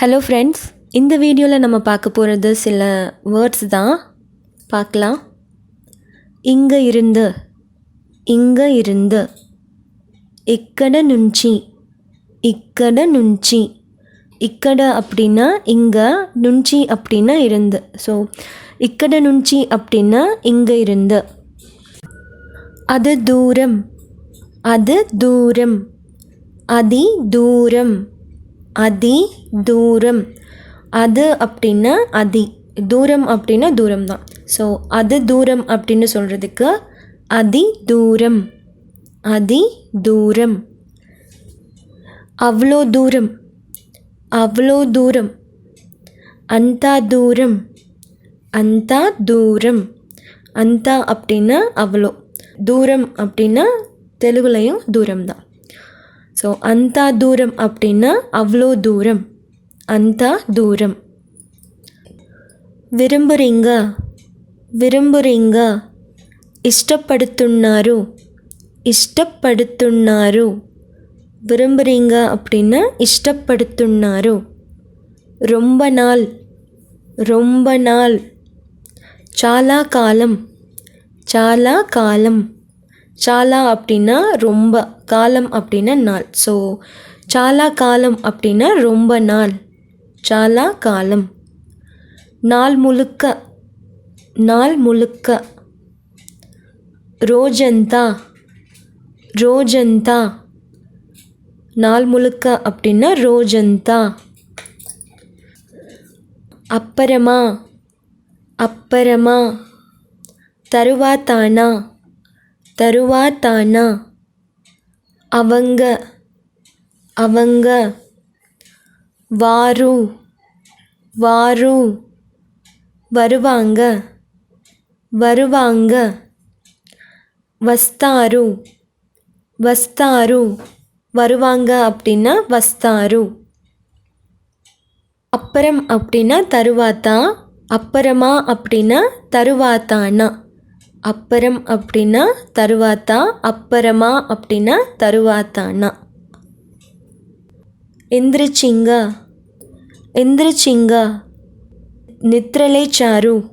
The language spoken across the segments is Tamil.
ஹலோ ஃப்ரெண்ட்ஸ் இந்த வீடியோவில் நம்ம பார்க்க போகிறது சில வேர்ட்ஸ் தான். பார்க்கலாம். இங்கே இருந்து இங்கே இருந்து இக்கட நுஞ்சி இக்கட நுஞ்சி இக்கட அப்படின்னா இங்கே நுஞ்சி அப்படின்னா இருந்து. ஸோ இக்கட நுஞ்சி அப்படின்னா இங்கே இருந்து. அது தூரம் அது தூரம் அதி தூரம். அதி தூரம். அது அப்படின்னா அதி. தூரம் அப்படின்னா தூரம் தான். ஸோ அது தூரம் அப்படின்னு சொல்கிறதுக்கு அதி தூரம். அதி தூரம். அவ்வளோ தூரம். அவ்வளோ தூரம். அந்தா தூரம். அந்த தூரம். அந்தா அப்படின்னா அவ்வளோ தூரம் அப்படின்னா தெலுங்குலையும் தூரம் தான். ஸோ அந்த தூரம் அப்படின்னா அவ்வளோ தூரம் அந்த தூரம் విరుంబురింగ విరుంబురింగ ఇష్టపడుతున్నారు ఇష్టపడుతున్నారు విరుంబురింగ அப்படின்னா ఇష్టపడుతున్నారు ரொம்ப நாள் ரொம்ப நாள் చాలా కాలం చాలా కాలం చాలా அப்படின்னா ரொம்ப காலம் அப்படின்னா நாள். ஸோ சாலா காலம் அப்படின்னா ரொம்ப நாள். சாலா காலம். நாள் முழுக்க நாள் முழுக்க. ரோஜந்தா ரோஜந்தா. நாள் முழுக்க அப்படின்னா ரோஜந்தா. அப்புறமா அப்புறமா. தருவாத்தானா தருவாத்தானா. అవంగ అవంగ వారు వారు வருவாங்க வருவாங்க వస్తారు వస్తారు வருவாங்க அப்படின்னா వస్తారు அப்புறம் அப்படின்னா தருவாத்தா அப்புறமா அப்படின்னா தருவாத்தானா அப்புறம் அப்படின்னா தருவாத்தா அப்புறமா அப்படின்னா தருவாத்தானா? எந்திரிச்சிங்க. எந்திரிச்சிங்க. நித்ரலே சாரு.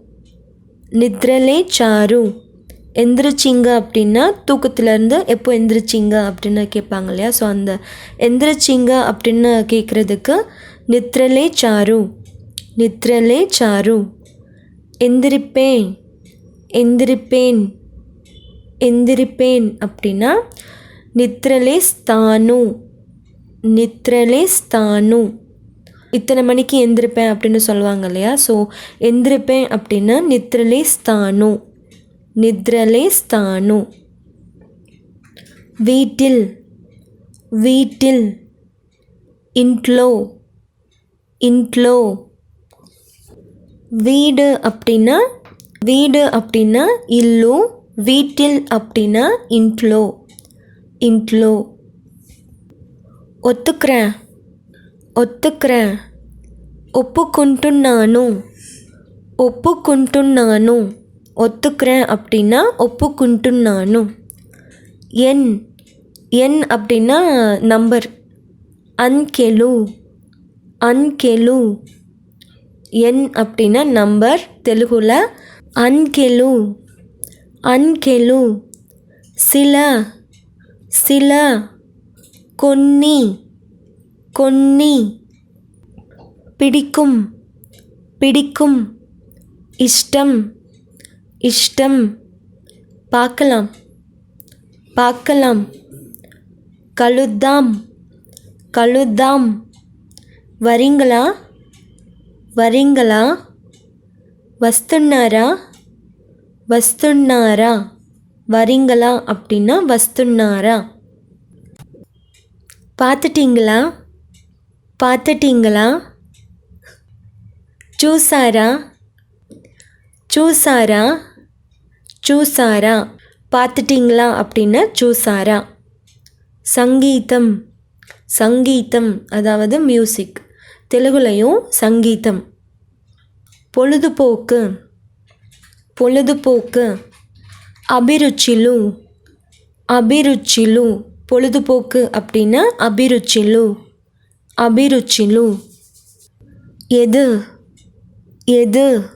எந்திரிச்சிங்க அப்படின்னா தூக்கத்துலேருந்து எப்போ எந்திரிச்சிங்க அப்படின்னு கேட்பாங்க இல்லையா? ஸோ அந்த எந்திரிச்சிங்க அப்படின்னு கேட்குறதுக்கு நித்ரலே சாரு. நித்ரலே சாரு. எந்திரிப்பேன். எந்திரிப்பேன். எந்திரிப்பேன் அப்படின்னா நித்ரலே ஸ்தானு. நித்ரலே ஸ்தானு. இத்தனை மணிக்கு எந்திரிப்பேன் அப்படின்னு சொல்லுவாங்க இல்லையா? ஸோ எந்திரிப்பேன் அப்படின்னா நித்ரலே ஸ்தானு. நித்ரலே ஸ்தானு. வீட்டில். வீட்டில். இன்ட்லோ. இன்ட்லோ. வீடு அப்படின்னா வீடு அப்படின்னா இல்லு வீட்டில் அப்படின்னா இன்ட்லோ இன்ட்லோ ఒత్తుకురా ఒత్తుకురా ఒప్పుకుంటున్నాను ఒప్పుకుంటున్నాను ஒத்துக்கிறேன் அப்படின்னா ஒப்புக்குண்டுன்னானு என் என் அப்படின்னா நம்பர் அன்கெலு அன்கெலு என் அப்படின்னா நம்பர் தெலுங்குல அன்கெலு அன்கெலு சில சில కొన్ని కొన్ని பிடிக்கும் பிடிக்கும் இஷ்டம் இஷ்டம் பார்க்கலாம் பார்க்கலாம் కలుద్దాం కలుద్దాం వరింగలా వరింగలా వస్తున్నారా వస్తున్నారా వరింగలా அப்படின்னா వస్తున్నారా பார்த்துட்டீங்களா பார்த்துட்டீங்களா చూసారా చూసారా చూసారా பார்த்துட்டீங்களா அப்படின்னா చూసారా சங்கீதம் சங்கீதம் அதாவது மியூசிக் தெலுங்குலையும் சங்கீதம் பொழுதுபோக்கு பொழுதுபோக்கு. அபிருச்சிலு. அபிருச்சிலு. பொழுதுபோக்கு அப்படின்னா அபிருச்சிலு. அபிருச்சிலு. எது? எது?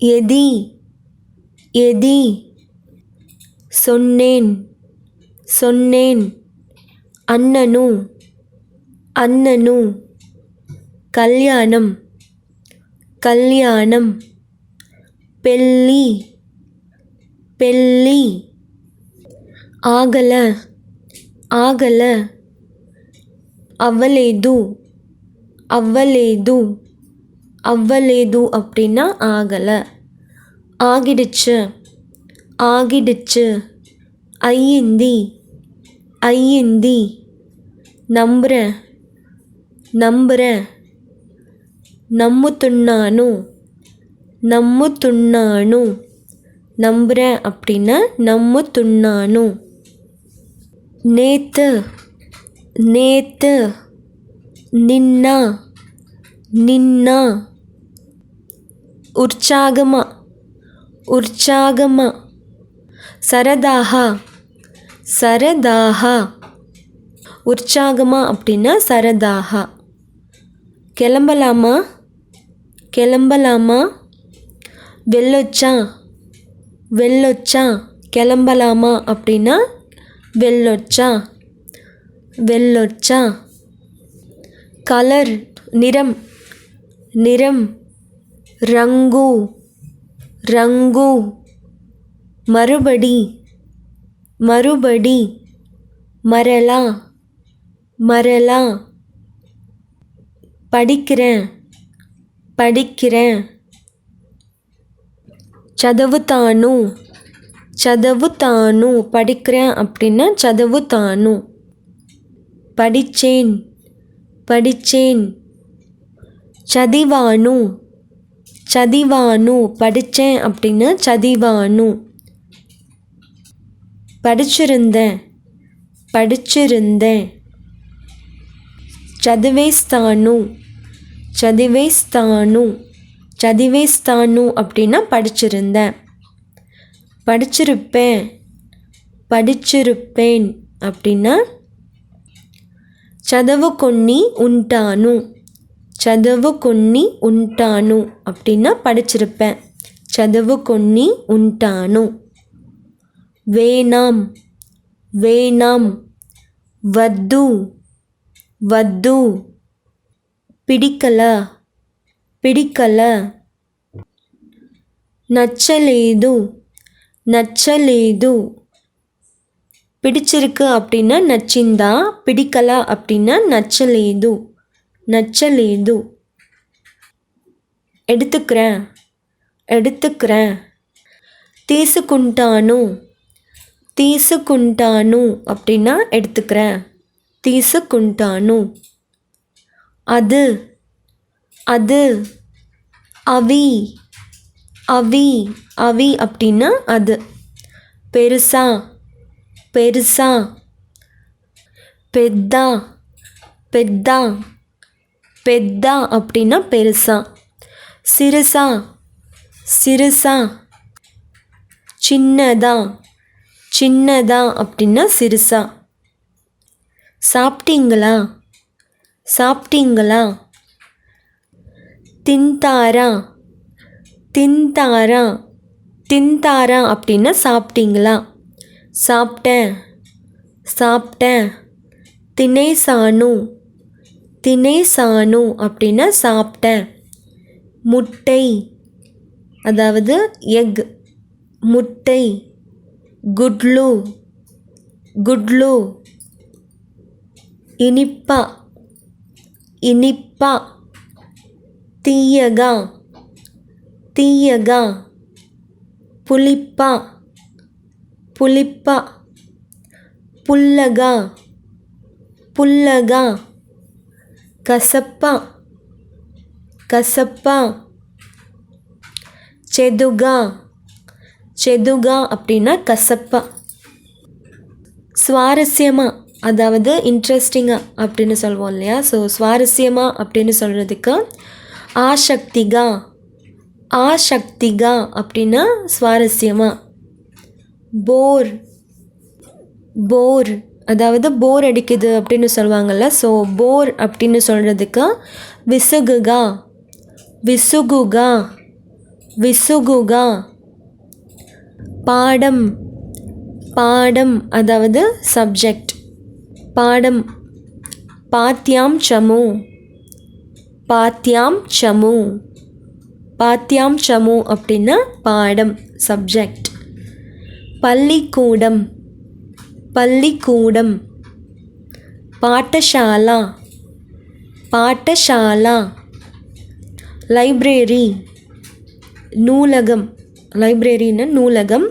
எதி? எதி? சொன்னேன். சொன்னேன். அண்ணனு. அண்ணனு. கல்யாணம். கல்யாணம். பெள்ளி பெள்ளி ಆಗಲ ಆಗಲ அவ்வளேது அவ்வளேது அவ்வளேது அப்படின்னா ஆகலை. ஆகிடுச்சு ஆகிடுச்சு ஐயந்தி ஐயந்தி நம்புற நம்புற నమ్ముతున్నాను నమ్ముతున్నాను நம்புகிறேன் அப்படின்னா நம்முతున్నాனு நேத்து நேத்து நின்னா நின்னா. உற்சாகமா உற்சாகமா. சரதாகா சரதாகா. உற்சாகமா அப்படின்னா சரதாகா. கிளம்பலாமா? கிளம்பலாமா? வெள்ளொச்சா வெள்ளொச்சா கிளம்பலாமா அப்படின்னா வெள்ளொச்சா வெள்ளொச்சா கலர் நிறம் நிறம் ரங்கு ரங்கு. மறுபடி மறுபடி மரலா மரலா படிக்கிறேன் படிக்கிறேன். చదువుతాను చదువుతాను படிக்கிறேன் அப்படின்னா చదువుతాను படிச்சேன் படிச்சேன் చదివాను చదివాను படித்தேன் அப்படின்னா చదివాను படிச்சிருந்தேன் படிச்சிருந்தேன் చదివేస్తాను చదివేస్తాను చదివేస్తాను அப்படின்னா படிச்சிருந்தேன் படிச்சிருப்பேன் படிச்சிருப்பேன் அப்படின்னா చదువుకొని ఉంటాను చదువుకొని ఉంటాను அப்படின்னா படிச்சிருப்பேன் చదువుకొని ఉంటాను వేనాం వేనాం వద్దు వద్దు పిడికల పిడికల నచ్చలేదు నచ్చలేదు பிடிச்சிருக்கு அப்படின்னா நச்சிந்தா பிடிக்கல அப்படின்னா நச்சலேது நச்சலேது எடுத்துக்கிறேன் எடுத்துக்கிறேன் తీసుకుంటాను తీసుకుంటాను அப்படின்னா எடுத்துக்கிறேன் తీసుకుంటాను அது அது அவி அவி அவி அப்படின்னா அது. பெருசா பெருசா பெத்தா பெத்தா பெத்தா அப்படின்னா பெருசா. சிறுசா சிறுசா சின்னதா சின்னதா அப்படின்னா சிறுசா. சாப்பிட்டீங்களா? சாப்பிட்டீங்களா? தின்தாரா? தின்தாரா? தின்தாரா அப்படின்னா சாப்பிட்டீங்களா? சாப்பிட்டேன். சாப்பிட்டேன். தினேசானு. தினேசானு அப்படின்னா சாப்பிட்டேன். முட்டை. அதாவது எக். முட்டை. குட்லு. குட்லு. இனிப்பா. இனிப்பா. తీయగా తీయగా పులిప్ప పులిప్ప పుల్లగా పుల్లగా కసప్ప కసప్ప చెదుగా చెదుగా அப்படின்னா கசப்பா சுவாரஸ்யமாக அதாவது இன்ட்ரெஸ்டிங்காக அப்படின்னு சொல்லுவோம் இல்லையா ஸோ சுவாரஸ்யமாக அப்படின்னு சொல்கிறதுக்கு ஆசக்திகா ஆசக்திகா அப்படின்னா சுவாரஸ்யமாக போர் போர் அதாவது போர் அடிக்குது அப்படின்னு சொல்லுவாங்கள்ல ஸோ போர் அப்படின்னு சொல்கிறதுக்கு விசுகுகா விசுகுகா விசுகுகா. பாடம் பாடம் அதாவது சப்ஜெக்ட் பாடம் பாத்தியாம் சமோ பாத்தியாம் சமு. பாத்தியாம் சமு அப்படின்னா பாடம் சப்ஜெக்ட் பள்ளிக்கூடம். பள்ளிக்கூடம். பாட்டசாலா. பாட்டசாலா. லைப்ரரி. நூலகம். லைப்ரரின்னு நூலகம்.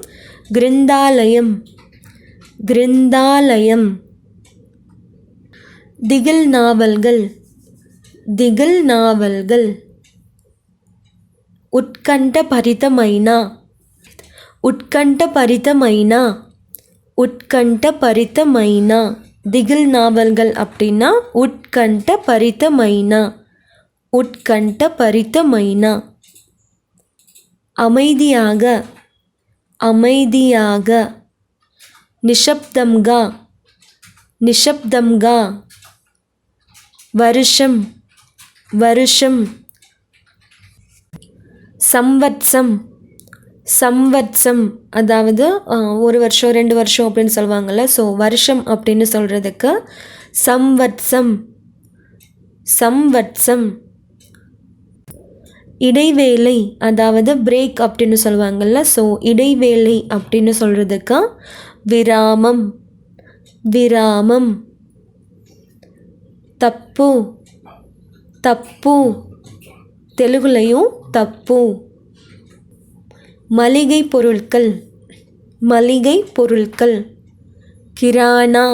கிருந்தாலயம். கிருந்தாலயம். திகில் நாவல்கள். திகில் நாவல்கள். உட்கண்ட దిగిల్ నావల్గల్ ఉత్కంఠభరితమైన ఉత్కంఠభరితమైన ఉత్కంఠభరితమైన திகில் நாவல்கள் அப்படின்னா உட்கண்டபரிதமைன உட்கண்டபரிதமைன அமைதியாக. அமைதியாக. நிஷப்தம்கா நிஷப்தம்கா வருஷம். வருஷம். சம்வத்சம். சம்வத்சம். அதாவது ஒரு வருஷம் ரெண்டு வருஷம் அப்படின்னு சொல்லுவாங்கள்ல ஸோ வருஷம் அப்படின்னு சொல்கிறதுக்கு சம்வத்சம். சம்வத்சம். இடைவேளை அதாவது பிரேக் அப்படின்னு சொல்லுவாங்கள்ல ஸோ இடைவேளை அப்படின்னு சொல்கிறதுக்கு விராமம். விராமம். தப்பு. தப்பு தெலுங்குலையும் தப்பு மளிகை பொருட்கள் மளிகை பொருட்கள் கிரானா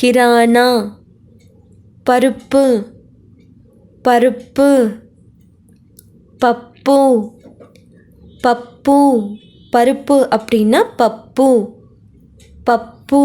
கிரானா. பருப்பு பருப்பு. பப்பு பப்பு. பருப்பு அப்படின்னா பப்பு. பப்பு.